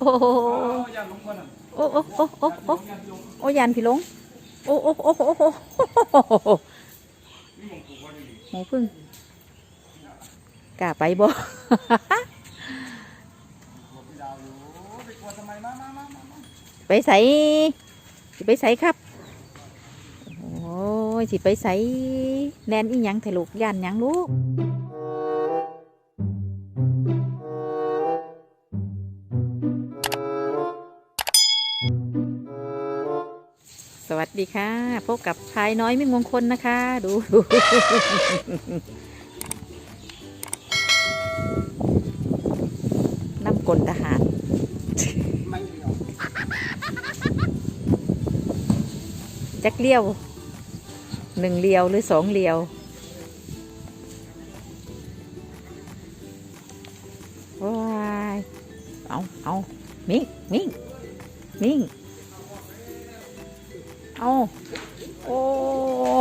โอ้โหเอาอย่าลงก่อนน่ะโอ้โอ้โอ้โอ้โอ้อย่าลงโอ้ยันพี่ลงโอ้โอ้โอ้โอ้โอ้นี่มองถูกว่าดีหมูพึ่งกล้าไปบ่บอกพี่ดาวอยู่ไปกลัวทำไมมามามามามาไปใส่สิไปใส่ครับ โอ้ยสิไปใส่แนนอีหยังเถลูกยันหยังลูก สวัสดีค่ะ พบกับชายน้อยมิ่งมงคลนะคะ ดู น้ำกลทหาร จักเลี้ยว หนึ่งเลี้ยวหรือสองเลี้ยว ว้าย เอาเอามิ่งมิ่งมิ่ง เอาโอ้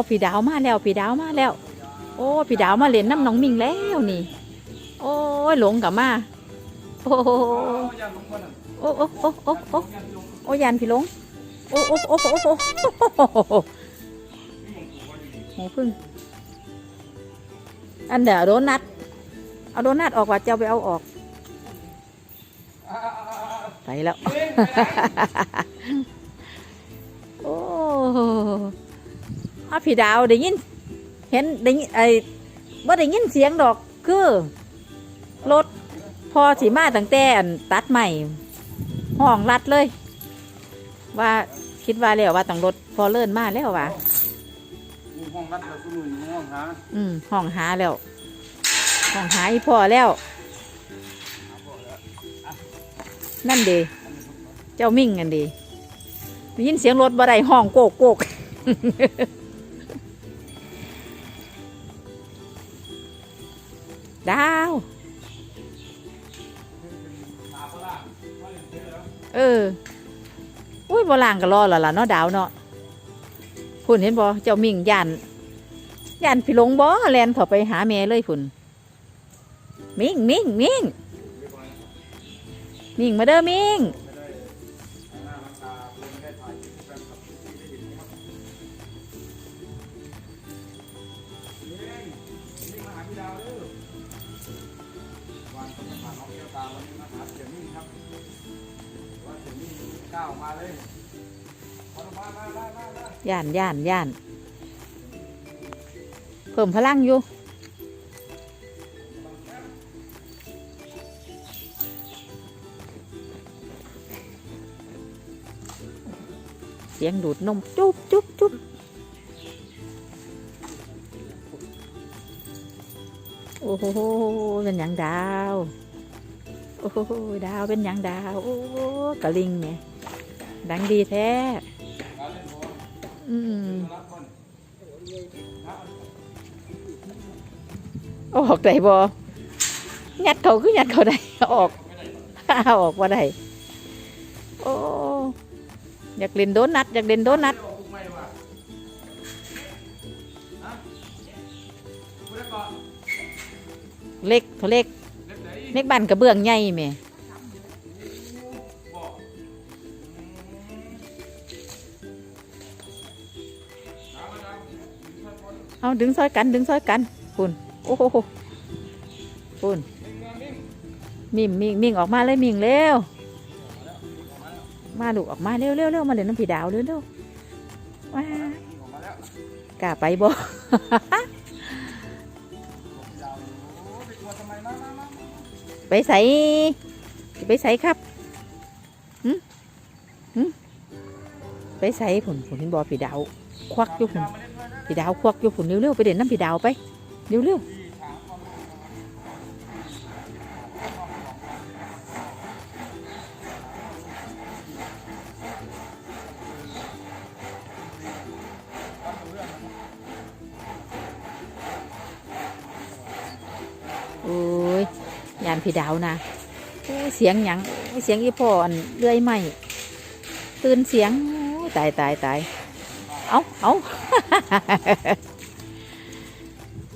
พี่ดาวมาแล้วพี่ดาวมาแล้ว โอ้พี่ดาวมาเล่นน้ำน้องมิงแล้วนี่ โอ้ยหลงกับมา โอ้โอ้โอ้โอ้โอ้โอ้โอ้ยาลงโอ้ยันพี่หลง โอ้โอ้โอ้โอ้โอ้หมูพึ่ง อันเดี๋ยวโดนัทเอาโดนัทออกว่าเจะเอาไปเอาออก ไปแล้ว อ้อาพี่ดาวได้ยิน เห็นได้ยินไอ้บ่ได้ยินเสียงดอกคือรถพอสีมาตั้งแต่อันตัดใหม่ห้องรัดเลย ว่าคิดว่าแล้วว่าตั้งรถพอเลื่อนมาแล้วว่ะมีห้องรัดเราคุณหนุ่ยห้องหาอืมห้องหาแล้วห้องหาอีพ่อแล้วนั่นเดีเจ้ามิ่งกันดี ได้ยินเสียงรถบ่ได้ห้องโกกโกกดาว เออ อุ้ยบ่ล่างก็รอแล้วล่ะเนาะดาวเนาะพุ่นเห็นบ่เจ้ามิ่งย่านย่านพี่หลงบ่แลนเข้าไปหาแม่เลยพุ่นมิ่งมิ่งมิ่งมิ่งมาเด้อมิ่ง ก้าวมาเลยมามามามามาย่านย่านย่านเพิ่มพลังอยู่เสียงดูดนมจุ๊บจุ๊บจุ๊บโอ้โหเป็นหยังดาว โอ้โหดาวเป็นหยังดาว โอ้กะลิงเนี่ย ดังดีแท้ อืมมารับก่ออกได้บ่ยัดเขาคือยัดเขาได้ออกออกว่าได้โอ้อยากเล่นโดนัทอยากเล่นโดนัทเดี๋ยวเล็กเขาเล็กเล็กบ้านกระเบื้องใหญ่แหม เอาดึงซอยกันดึงซอยกันปุ่นโอ้โหปุ่นมิ่งมิ่งมิ่งออกมาเลยมิ่งเร็วมาลูกออกมาเร็วเร็วเร็วมาเล่นน้ำผีดาวเร็วเร็วว้ากมาแล้วกาไปบ่ยาวโอ้ไปใส่ไปใส่ครับหึหึไปใส่ผุนผุนบอผีดาว ควักอยู่ผุนมาเล่ นด้วยนะผีดาวควักอยู่ผุนเร็วๆไปเด่นน้ำผีดาวไปเร็วๆโอ้ยยานผีดาวนะเสียงหยังเสียงอีพ่อนเลื่อยไม้ตื่นเสียงโอ้ยตายตายตาย เอาเอา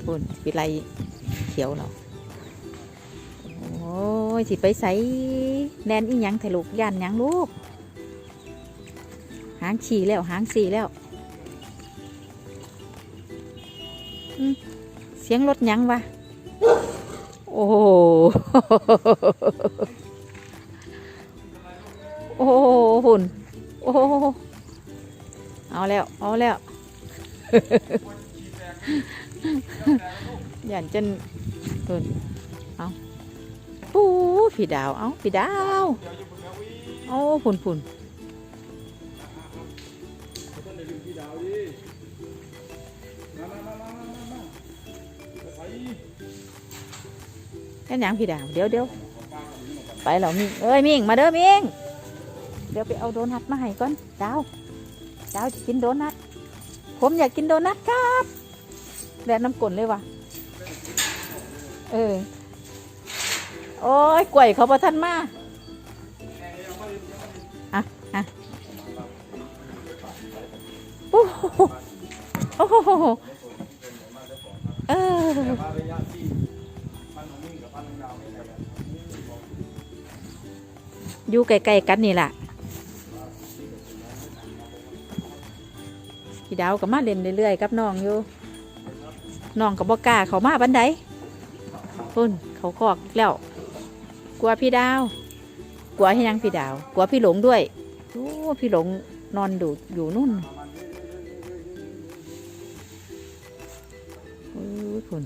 ปุ่นวิไลเขียวเราโอ้โอ้ยสิไปใส่แนนอีหยังถลูกย่านหยังลูก หางฉี่แล้ว หางสีแล้ว เสียงรถหยังวะ โอ้โหโอ้โหหุ่นโอ้โห เอาแล้ว เอาแล้วย่านจนหุ่นเอาโอ้พี่ดาว เอาพี่ดาว เอาผุนผุนแค่ยังพี่ดาว เดี๋ยวเดี๋ยวของป้าคนนี้มาก่อนไปแล้วมิงเอ้ยมิงมาเด้อมิงเดี๋ยวไปเอาโดนัทมาให้ก่อนดาว ดาจะกินโดนัท ผมอยากกินโดนัทครับแดดน้ำกลนเลยวะเออ โอ้ยกล้วยเขาประทันมาอะอะโอ้โหโอ้โหเออแต่ว่าระยะที่พันของมิ่งกับพันของดาวไม่ไกลกันอยู่ไกลๆกันนี่แหละ พี่ดาวก็มาเล่นเรื่อยๆกับน้องอยู่น้องกับบอกล้าเขามาบันไดพุ่นเขาคอกแล้วกลัวพี่ดาว กลัวให้ยังพี่ดาว กลัวพี่หลงด้วยโอ้พี่หลงนอนดูอยู่นู่นเอ้ยพุ่น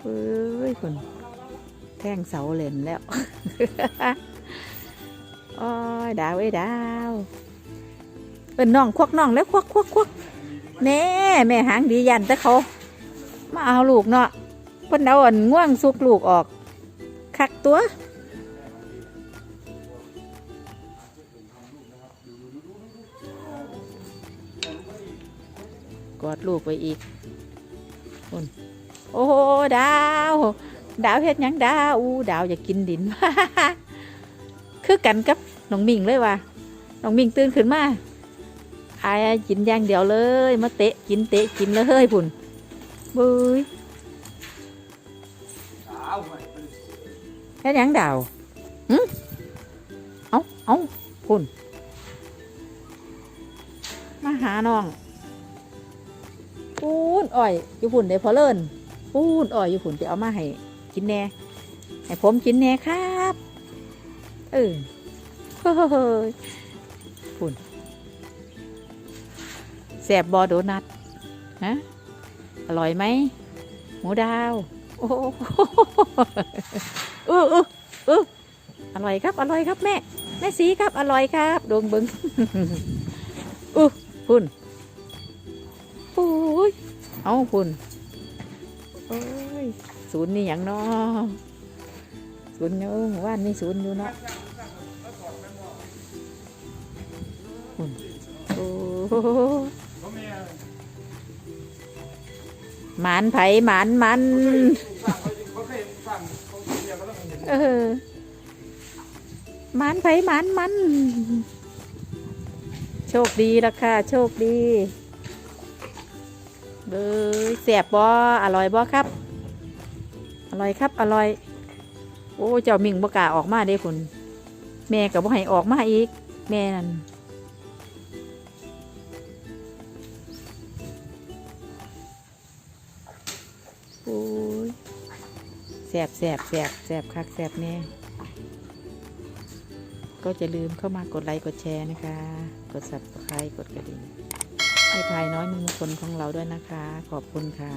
เอ้ยพุ่นแท่งเสาเล่นแล้ว โอ้ยดาวเอ้ยดาว เป็นน้องควักน้องแล้วควักควักควักแน่แม่หางดียันแต่เขา มาเอาลูกเนาะเพิ่นเอาอันง่วงสุกลูกออก คักตัวกอดลูกไว้อีกคนโอ้โหดาว ดาวเฮ็ดยังดาวอู้ดาวอยากกินดินคือกันกับน้องมิงเลยว่ะน้องมิงตื่นขึ้นมา อายกินอย่างเดียวเลย มาเตะกินเตะกินเลยพุ่นบุยแค่ยังดาวหึเอาเอาพุ่นมาหาน้องปูนอ่อยอยู่พุ่นเดี๋ยวพอเลิ่นปูนอ่อยอยู่พุ่นจะเอามาให้กินแน่ให้ผมกินแน่ครับ เออเฮ้ยพุ่น แสบบอโดนัทฮะอร่อยไหมหมูดาว โอ้โหเออเออเอออร่อยครับ อร่อยครับแม่ แม่สีครับ อร่อยครับดวงบิงอู้พุ่นโอ้ยเอาพุ่นโอ้ยศูนย์นี่อย่างนอศูนย์เนาะว่านนี่ศูนย์อยู่เนาะพุ่นโอ้ หมานไผหมานมัน เออหมานไผหมานมัน โชคดีละค่ะ โชคดีเบยแสบบออร่อยบอครับ อร่อยครับ อร่อย โอ้ เจ้ามิงบกล้าออกมาเด้คุณแม่กับบ่ให้ออกมาอีก แม่นั่น โอ้ยแสบแสบแสบแสบคักแสบแน่ก็จะลืมเข้ามากดไลค์กดแชร์นะคะ กด subscribe กดกระดิ่งให้พายน้อยมีมงคลของเราด้วยนะคะ ขอบคุณค่ะ